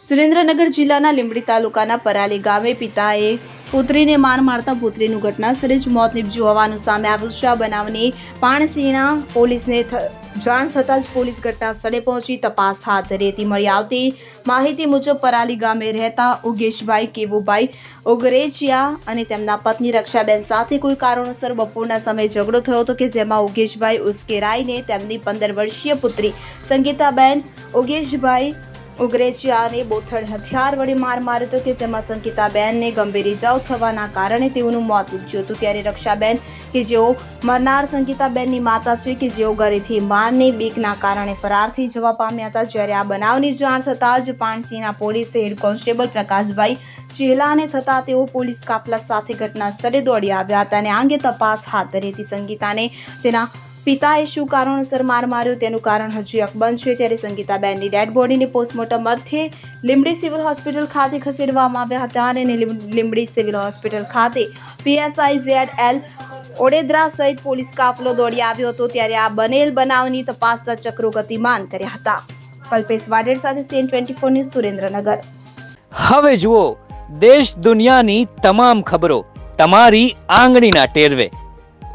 સુરેન્દ્રનગર જિલ્લાના લીંબડી તાલુકાના પરાલી ગામે પિતાએ પુત્રીને માર મારતા પુત્રીનું ઘટનાસ્થળે જ મોત નીપજ્યું હોવાનું સામે આવ્યું છે. આ બનાવની પાણસીના પોલીસને જાણ થતાં જ પોલીસ ઘટનાસ્થળે પહોંચી તપાસ હાથ ધરી હતી મળી આવતી માહિતી મુજબ પરાલી ગામે રહેતા ઉગેશભાઈ કેવુભાઈ ઉગરેચિયા અને તેમના પત્ની રક્ષાબેન સાથે કોઈ કારણોસર બપોરના સમયે ઝઘડો થયો હતો કે જેમાં ઉગેશભાઈ ઉશ્કેરાઈને તેમની પંદર વર્ષીય પુત્રી સંગીતાબેન, ઉગેશભાઈ ઉગરેચિયાને બોથડ હથિયાર વડે માર માર્યો હતો કે જેમાં સંગીતાબેનને ગંભીર ઇજાઓ થવાના કારણે તેઓનું મોત ઉપજ્યું હતું. ત્યારે રક્ષાબેન કે જેઓ મરનાર સંગીતાબેનની માતા છે કે જેઓ ઘરેથી મારની બીકના કારણે ફરાર થઈ જવા પામ્યા હતા, જ્યારે આ બનાવની જાણ થતાં જ પાણસીના પોલીસે હેડ કોન્સ્ટેબલ પ્રકાશભાઈ ચેલાને થતાં તેઓ પોલીસ કાફલા સાથે ઘટના સ્થળે દોડી આવ્યા હતા અને આ અંગે તપાસ હાથ ધરી હતી. સંગીતાને તેના પિતાએ શું કારણોસર માર માર્યો તેનું કારણ હજુ અકબંધ છે. ત્યારે સંગીતાબેનની ડેડ બોડીને પોસ્ટમોર્ટમ અર્થે લીંબડી સિવિલ હોસ્પિટલ ખાતે ખસેડવામાં આવ્યા હતા અને લીંબડી સિવિલ હોસ્પિટલ ખાતે પીએસઆઈ ઝેડ એલ ઓડેદરા સહિત પોલીસ કાફલો દોડી આવ્યો હતો. ત્યારે આ બનેલ બનાવની તપાસના ચક્રો ગતિમાન કર્યા હતા. કલ્પેશ વાડેર સાથે CN twenty four news Surendranagar. હવે જુઓ, દેશ દુનિયાની તમામ ખબરો તમારી આંગળીના ટેરવે.